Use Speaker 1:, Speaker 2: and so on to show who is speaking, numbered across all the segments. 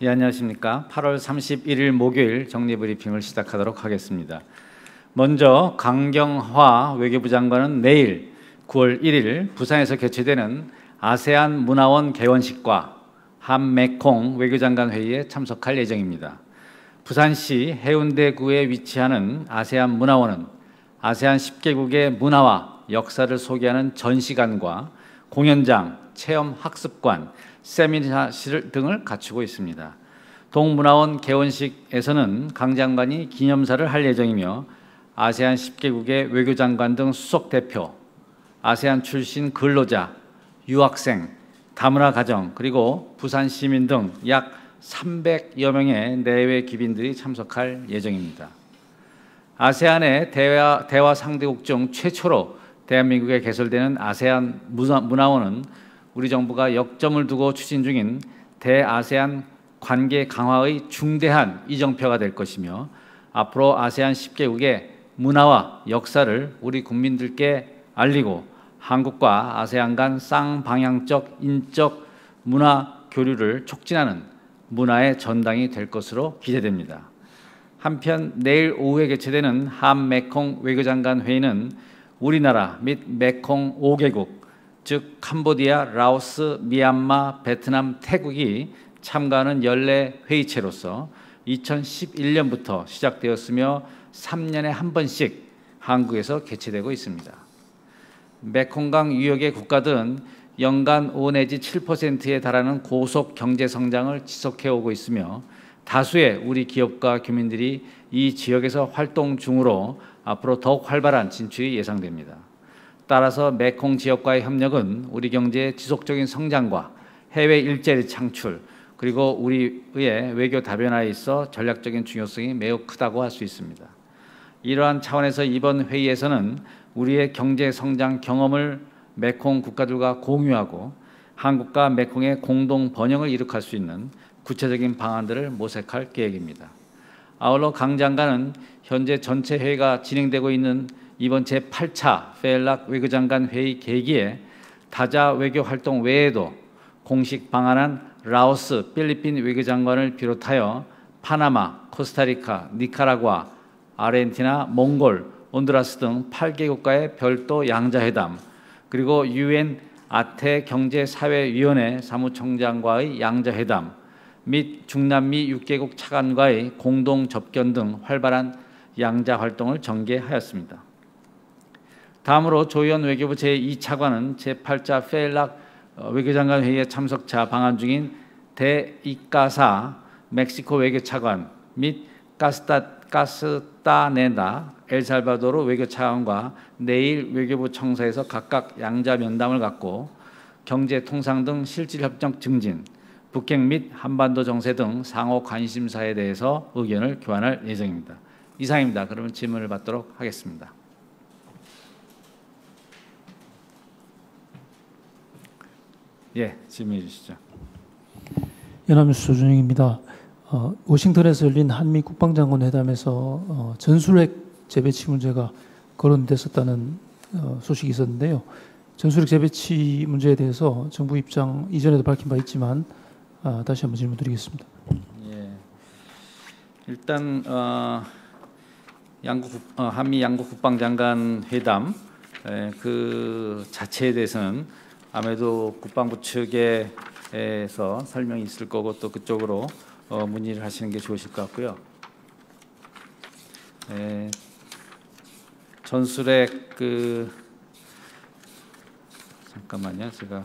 Speaker 1: 예, 안녕하십니까. 8월 31일 목요일 정리브리핑을 시작하도록 하겠습니다. 먼저 강경화 외교부 장관은 내일 9월 1일 부산에서 개최되는 아세안 문화원 개원식과 한메콩 외교장관 회의에 참석할 예정입니다. 부산시 해운대구에 위치하는 아세안 문화원은 아세안 10개국의 문화와 역사를 소개하는 전시관과 공연장, 체험 학습관, 세미나 실 등을 갖추고 있습니다. 동문화원 개원식에서는 강 장관이 기념사를 할 예정이며 아세안 10개국의 외교장관 등 수석 대표, 아세안 출신 근로자, 유학생, 다문화 가정 그리고 부산 시민 등 약 300여 명의 내외 귀빈들이 참석할 예정입니다. 아세안의 대화, 대화 상대국 중 최초로 대한민국에 개설되는 아세안 문화원은 우리 정부가 역점을 두고 추진 중인 대아세안 관계 강화의 중대한 이정표가 될 것이며 앞으로 아세안 10개국의 문화와 역사를 우리 국민들께 알리고 한국과 아세안 간 쌍방향적 인적 문화 교류를 촉진하는 문화의 전당이 될 것으로 기대됩니다. 한편 내일 오후에 개최되는 한 메콩 외교장관 회의는 우리나라 및 메콩 5개국 즉 캄보디아, 라오스, 미얀마, 베트남, 태국이 참가하는 연례 회의체로서 2011년부터 시작되었으며 3년에 한 번씩 한국에서 개최되고 있습니다. 메콩강 유역의 국가들은 연간 5 내지 7%에 달하는 고속 경제 성장을 지속해 오고 있으며 다수의 우리 기업과 교민들이 이 지역에서 활동 중으로 앞으로 더욱 활발한 진출이 예상됩니다. 따라서 메콩 지역과의 협력은 우리 경제의 지속적인 성장과 해외 일자리 창출 그리고 우리의 외교 다변화에 있어 전략적인 중요성이 매우 크다고 할 수 있습니다. 이러한 차원에서 이번 회의에서는 우리의 경제 성장 경험을 메콩 국가들과 공유하고 한국과 메콩의 공동 번영을 이룩할 수 있는 구체적인 방안들을 모색할 계획입니다. 아울러 강 장관은 현재 전체 회의가 진행되고 있는 이번 제8차 페일락 외교장관 회의 계기에 다자 외교 활동 외에도 공식 방한한 라오스, 필리핀 외교장관을 비롯하여 파나마, 코스타리카, 니카라과, 아르헨티나, 몽골, 온두라스 등 8개국과의 별도 양자회담 그리고 유엔 아태 경제사회위원회 사무총장과의 양자회담 및 중남미 6개국 차관과의 공동 접견 등 활발한 양자 활동을 전개하였습니다. 다음으로 조현 외교부 제2차관은 제8차 페일락 어, 외교장관 회의에 참석자 방한 중인 대이카사 멕시코 외교차관 및 가스타, 가스타네다 엘살바도르 외교차관과 내일 외교부 청사에서 각각 양자 면담을 갖고 경제 통상 등 실질 협정 증진, 북핵 및 한반도 정세 등 상호 관심사에 대해서 의견을 교환할 예정입니다. 이상입니다. 그러면 질문을 받도록 하겠습니다. 예, 질문해 주시죠.
Speaker 2: 연합뉴스 조준영입니다. 어, 워싱턴에서 열린 한미 국방장관 회담에서 어, 전술핵 재배치 문제가 거론됐었다는 어, 소식이 있었는데요. 전술핵 재배치 문제에 대해서 정부 입장 이전에도 밝힌 바 있지만 아, 다시 한번 질문드리겠습니다. 예,
Speaker 1: 일단 어, 양국 어, 한미 양국 국방장관 회담 에, 그 자체에 대해서는 아무래도 국방부 측에서 설명이 있을 거고 또 그쪽으로 어, 문의를 하시는 게 좋으실 것 같고요. 에, 전술핵 그 잠깐만요, 제가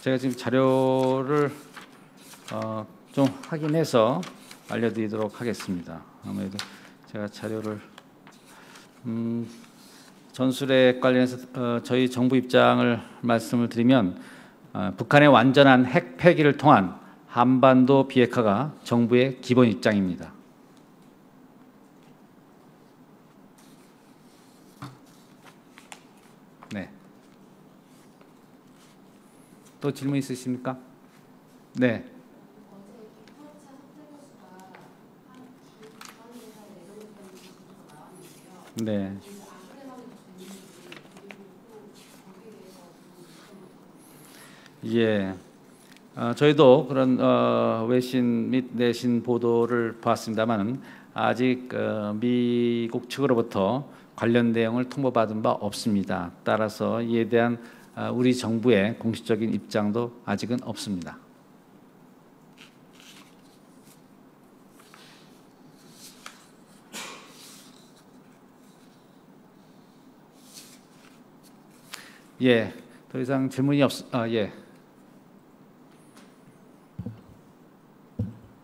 Speaker 1: 제가 지금 자료를 어, 좀 확인해서 알려드리도록 하겠습니다. 아무래도 제가 자료를 음, 전술에 관련해서 어, 저희 정부 입장을 말씀을 드리면 어, 북한의 완전한 핵 폐기를 통한 한반도 비핵화가 정부의 기본 입장입니다. 또 질문 있으십니까? 네. 네. 예. 어, 저희도 그런 어, 외신 및 내신 보도를 봤습니다만 아직 어, 미국 측으로부터 관련 내용을 통보받은 바 없습니다. 따라서 이에 대한 우리 정부의 공식적인 입장도 아직은 없습니다. 예, 더 이상 질문이 없. 아 예.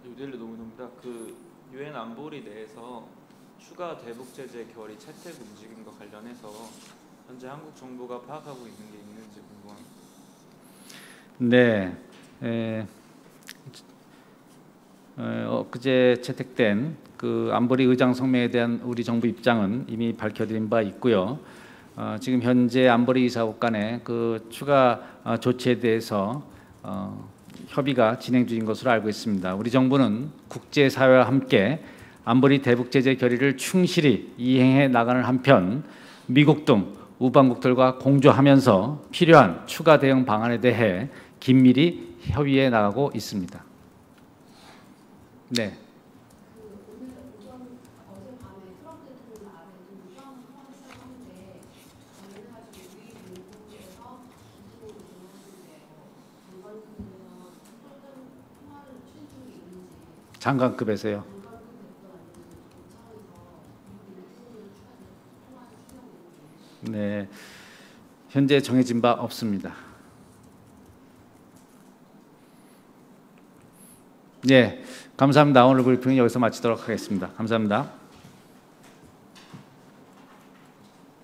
Speaker 3: 유델리 노무노입니다. 그 유엔 안보리 내에서 추가 대북 제재 결의 채택 움직임과 관련해서 현재 한국 정부가 파악하고 있는 게 궁금합니다.
Speaker 1: 네. 에, 어, 엊그제 채택된 그 안보리 의장 성명에 대한 우리 정부 입장은 이미 밝혀드린 바 있고요. 어, 지금 현재 안보리 이사국 간의 그 추가 어, 조치에 대해서 어, 협의가 진행 중인 것으로 알고 있습니다. 우리 정부는 국제 사회와 함께 안보리 대북 제재 결의를 충실히 이행해 나가는 한편 미국 등 우방국들과 공조하면서 필요한 추가 대응 방안에 대해 긴밀히 협의해 나가고 있습니다. 네. 장관급에서요. 네, 현재 정해진 바 없습니다. 네, 감사합니다. 오늘 브리핑은 여기서 마치도록 하겠습니다. 감사합니다.